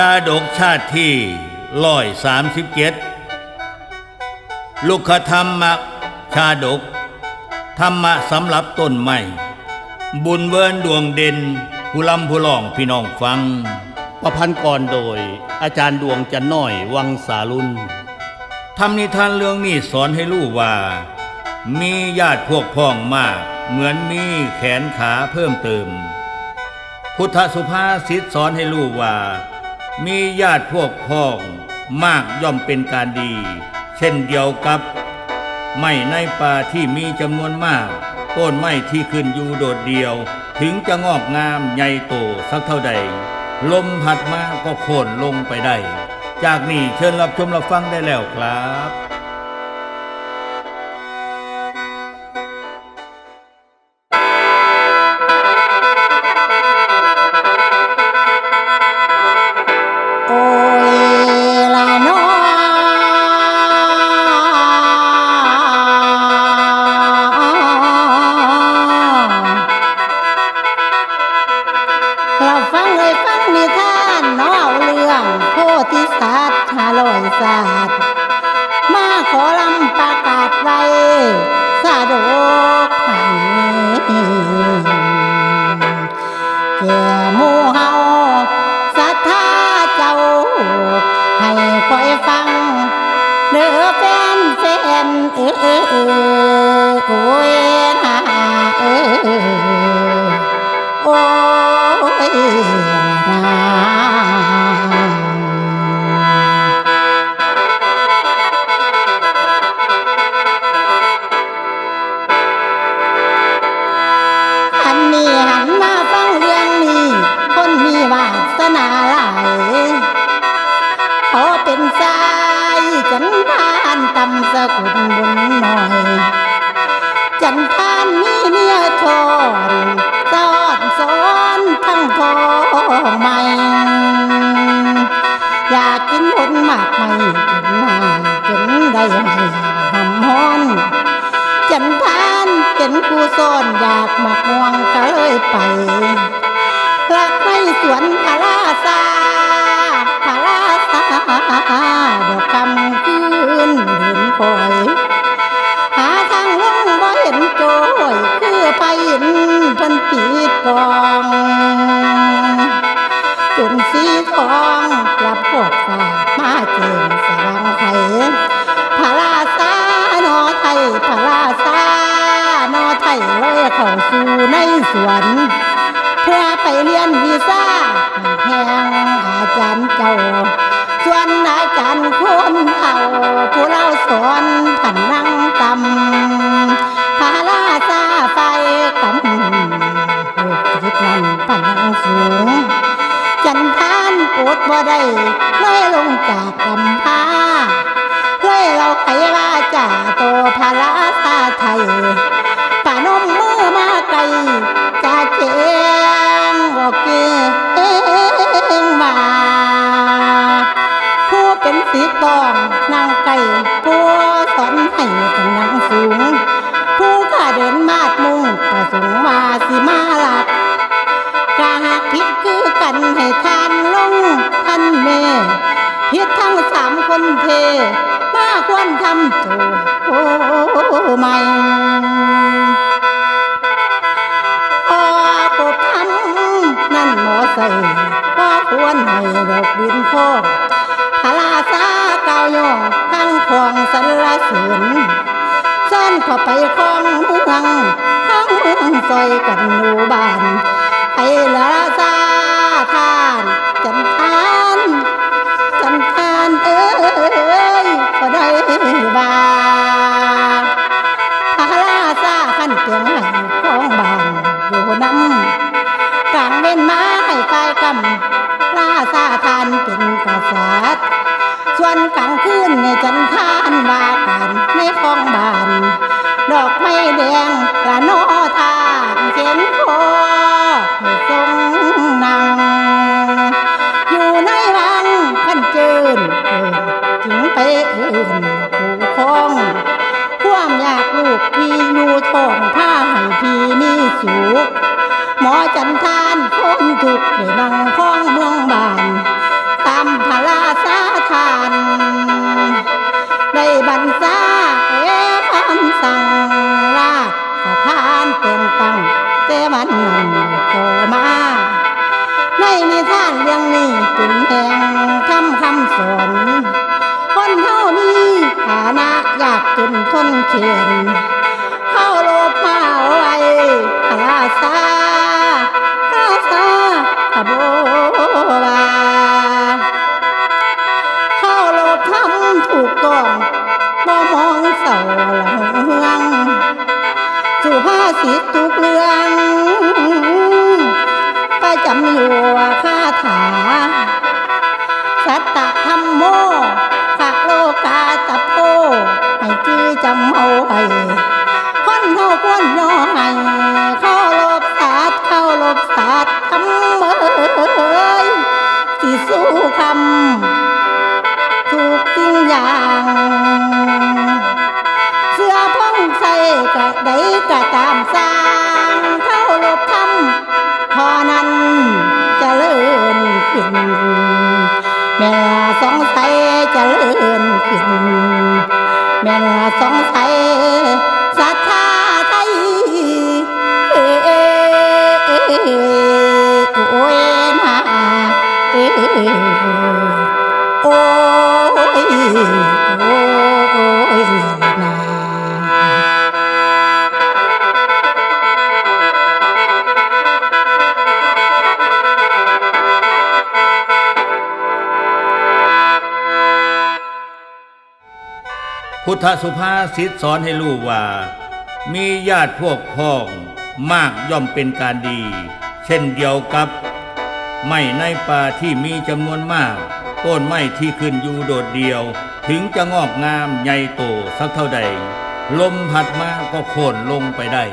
ชาดกชาติที่ร้อยสามสิบเจ็ดลุคธรรมชาดก ธรรมะสำหรับต้นไม้บุญเวิร์นดวงเด่นผู้ลำผู้ล่องพี่น้องฟัง ประพันธ์ก่อนโดย อาจารย์ดวงจันน้อยวังสาลุนทำนิทานเรื่องนี้สอนให้รู้ว่า มีญาติพวกพ้องมาก เหมือนมีแขนขาเพิ่มเติม พุทธสุภาษิตสอนให้รู้ว่า มีญาติพวกพ้องมากย่อมเป็นการดี เช่นเดียวกับ ไม้ในป่าที่มีจำนวนมาก ต้นไม้ที่ขึ้นอยู่โดดเดียว ถึงจะงอกงามใหญ่โตสักเท่าใด ลมพัดมาก็โค่นลงไปได้ จากนี้เชิญรับชมรับฟังได้แล้วครับ หมู่เฮาศรัทธาเจ้า ให้คอยฟัง เด้อแฟนแฟนเออเออเออโอ้ยนาเออโอ้ยนา ตำสกุลบุญหน่อย จันทานมีเมียทอนสอนสอนทั้งทองใหม่ อยากกินผลหมากไม่กินมาจนได้ให้หำฮอน จันทานเป็นผู้ซ่อนอยากหมักม่วงก็เลยไปรักในสวนพาราซาพาราซาดอกคำ ปีดกองจนสีทองรับพวกฝากมาเจิงสว่างไขพาราซานอไทยพาราซานอไทยเลยเข้าสู่ในสวนเพื่อไปเรียนวีซ่ามันแพงอาจารย์เจ้าส่วนอาจารย์คนเฒ่าผู้เราสอน บ่ได้ เทมาควรทำโจโอ้ใหม่พอกบทำนั่นหมอใส่พอควรให้ดอกดินโคกพาลาซาเกาวยงทั้งคองสรรเสริญซ่อนเข้าไปคลองเมืองทั้งเมืองซอยกันหนูบ้านไปละ ตั้งรากสถานเปลี่ยนตั้งแต่มันนั่นโตมาในนิทานเรื่องนี้เป็นแห่งคำคำสอนคนเฮามีฐานะยากจนทนเข็นเข้าโลบมาไว้พลาซาพลาซาขบวาเข้าโลบทำถูกต้อง แม่สงสัยจะเลื่อนขึ้น แม่สงสัยศรัทธาไทยเอโอ้ยนาเอโอ้ยโอ้ย พุทธสุภาษิตสอนให้รู้ว่า มีญาติพวกพ้องมากย่อมเป็นการดี เช่นเดียวกับ ไม้ในป่าที่มีจำนวนมาก ต้นไม้ที่ขึ้นอยู่โดดเดียว ถึงจะงอกงามใหญ่โตสักเท่าใด ลมพัดมาก็โค่นลงไปได้